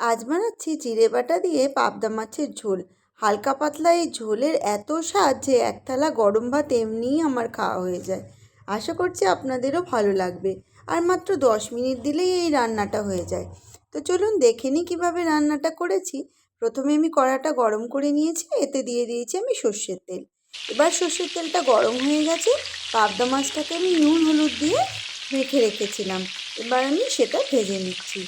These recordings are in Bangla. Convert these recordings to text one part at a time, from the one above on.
আজ বানাচ্ছি জিরে বাটা দিয়ে পাবদা মাছের ঝোল। হালকা পাতলা এই ঝোলের এত স্বাদ যে এক থালা গরম ভাত এমনিই আমার খাওয়া হয়ে যায়। আশা করছি আপনাদেরও ভালো লাগবে। আর মাত্র দশ মিনিট দিলেই এই রান্নাটা হয়ে যায়। তো চলুন দেখে নিই কীভাবে রান্নাটা করেছি। প্রথমে আমি কড়াটা গরম করে নিয়েছি, এতে দিয়ে দিয়েছি আমি সর্ষের তেল। এবার সর্ষের তেলটা গরম হয়ে গেছে, পাবদা মাছটাকে আমি নুন, হলুদ দিয়ে রেখে রেখেছিলাম। এবার আমি সেটা ভেজে নিচ্ছি।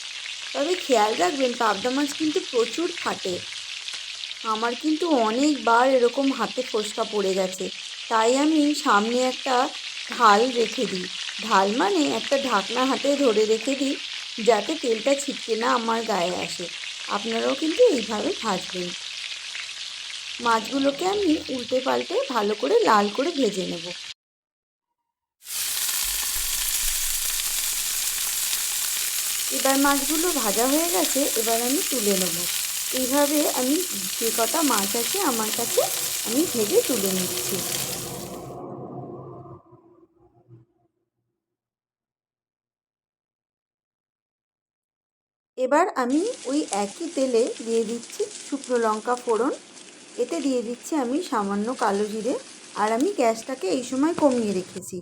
তবে খেয়াল রাখবেন, পাবদা মাছ কিন্তু প্রচুর ফাটে। আমার কিন্তু অনেকবার এরকম হাতে ফোসকা পড়ে গেছে। তাই আমি সামনে একটা ঢাল রেখে দিই। ঢাল মানে একটা ঢাকনা হাতে ধরে রেখে দিই, যাতে তেলটা ছিটকে না আমার গায়ে আসে। আপনারাও কিন্তু এইভাবে ভাজবেন। মাছগুলোকে আমি উল্টে পাল্টে ভালো করে লাল করে ভেজে নেব। এবার মাছগুলো ভাজা হয়ে গেছে, এবার আমি তুলে নেব। এইভাবে আমি যে কটা মাছ আছে আমার কাছে আমি ভেজে তুলে নিচ্ছি। এবার আমি ওই একই তেলে দিয়ে দিচ্ছি শুকনো লঙ্কা ফোড়ন। এতে দিয়ে দিচ্ছি আমি সামান্য কালো জিরে। আর আমি গ্যাসটাকে এই সময় কমিয়ে রেখেছি।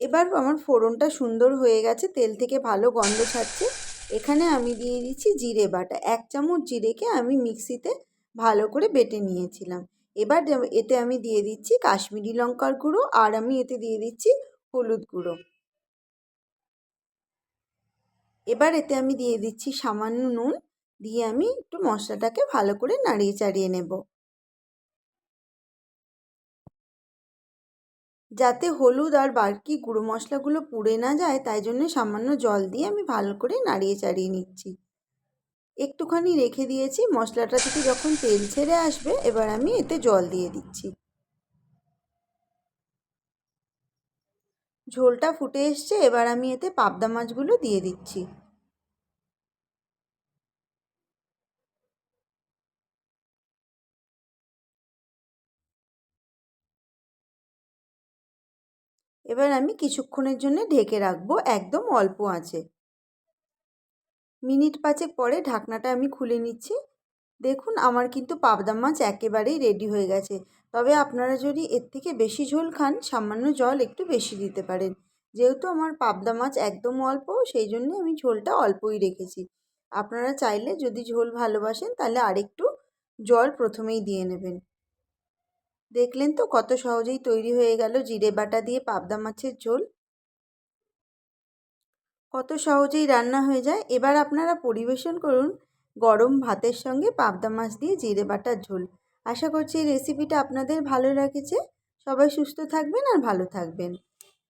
এবার আমার ফোড়নটা সুন্দর হয়ে গেছে, তেল থেকে ভালো গন্ধ ছাড়ছে। এখানে আমি দিয়ে দিচ্ছি জিরে বাটা, এক চামচ জিরেকে আমি মিক্সিতে ভালো করে বেটে নিয়েছিলাম। এবার এতে আমি দিয়ে দিচ্ছি কাশ্মীরি লঙ্কার গুঁড়ো আর আমি এতে দিয়ে দিচ্ছি হলুদ গুঁড়ো। এবার এতে আমি দিয়ে দিচ্ছি সামান্য নুন, দিয়ে আমি একটু মশলাটাকে ভালো করে নাড়িয়ে চাড়িয়ে নেব। যাতে হলুদ আর বাকি গুঁড়ো মশলাগুলো পুড়ে না যায়, তাই জন্য সামান্য জল দিয়ে আমি ভালো করে নাড়িয়ে চাড়িয়ে নিচ্ছি। একটুখানি রেখে দিয়েছি, মশলাটা থেকে যখন তেল ছেড়ে আসবে, এবার আমি এতে জল দিয়ে দিচ্ছি। ঝোলটা ফুটে এসছে, এবার আমি এতে পাবদা মাছগুলো দিয়ে দিচ্ছি। এবার আমি কিছুক্ষণের জন্য ঢেকে রাখব, একদম অল্প আছে মিনিট পাঁচেক পরে ঢাকনাটা আমি খুলে নিচ্ছি। দেখুন, আমার কিন্তু পাবদা মাছ একেবারেই রেডি হয়ে গেছে। তবে আপনারা যদি এর থেকে বেশি ঝোল খান, সামান্য জল একটু বেশি দিতে পারেন। যেহেতু আমার পাবদা মাছ একদম অল্প, সেই জন্য আমি ঝোলটা অল্পই রেখেছি। আপনারা চাইলে যদি ঝোল ভালোবাসেন, তাহলে আরেকটু জল প্রথমেই দিয়ে নেবেন। দেখলেন তো কত সহজেই তৈরি হয়ে গেল জিরে বাটা দিয়ে পাবদা মাছের ঝোল? কত সহজেই রান্না হয়ে যায়। এবার আপনারা পরিবেশন করুন গরম ভাতের সঙ্গে পাবদা মাছ দিয়ে জিরে বাটার ঝোল। আশা করছি এই রেসিপিটা আপনাদের ভালো লাগেছে। সবাই সুস্থ থাকবেন আর ভালো থাকবেন।